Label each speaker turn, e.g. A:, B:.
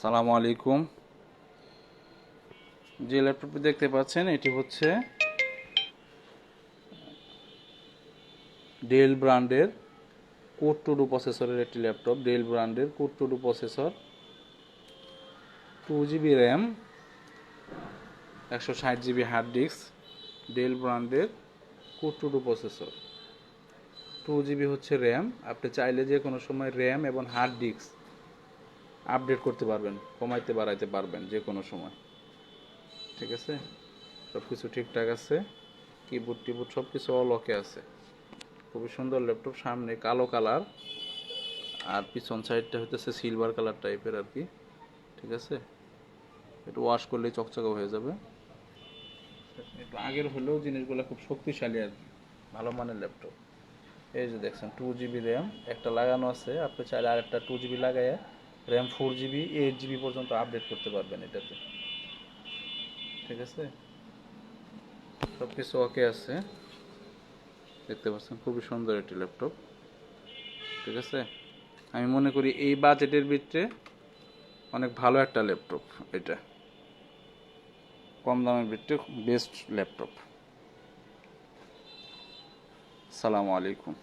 A: আসসালামু আলাইকুম। যে ল্যাপটপটি দেখতে পাচ্ছেন, এটি হচ্ছে ডেল ব্র্যান্ডের কোড টু ডু প্রসেসরের একটি ল্যাপটপ। ডেল ব্র্যান্ডের core two duo processor two GB RAM একশো ষাট জিবি হার্ড ডিস্ক ডেল ব্র্যান্ডের core two duo processor two GB হচ্ছে র্যাম আপনি চাইলে যে কোনো সময় র্যাম এবং হার্ড ডিস্ক আপডেট করতে পারবেন, কমাইতে বাড়াইতে পারবেন যে কোনো সময়। ঠিক আছে? সব কিছু ঠিকঠাক আছে? কিবোর্ড টিবোর্ড সব কিছু অল ওকে আছে। খুবই সুন্দর ল্যাপটপ সামনে কালো কালার আর পিছন সাইডটা হইতেছে সিলভার কালার টাইপের আর কি। ঠিক আছে? একটু ওয়াশ করলেই চকচকে হয়ে যাবে। একটু আগের হলেও জিনিসগুলো খুব শক্তিশালী আর কি। ভালো মানের ল্যাপটপ এই যে দেখছেন টু জিবি র্যাম একটা লাগানো আছে। আপনি চাইলে আরেকটা two GB লাগাইয়ে RAM four GB, eight GB পর্যন্ত আপডেট করতে পারবেন এটাতে। ঠিক আছে? সব কিছু ওকে আছে। দেখতে পাচ্ছেন, খুবই সুন্দর একটি ল্যাপটপ। ঠিক আছে? আমি মনে করি এই বাজেটের ভিতরে অনেক ভালো একটা ল্যাপটপ এটা। কম দামের ভিতরে বেস্ট ল্যাপটপ। সালামু আলাইকুম।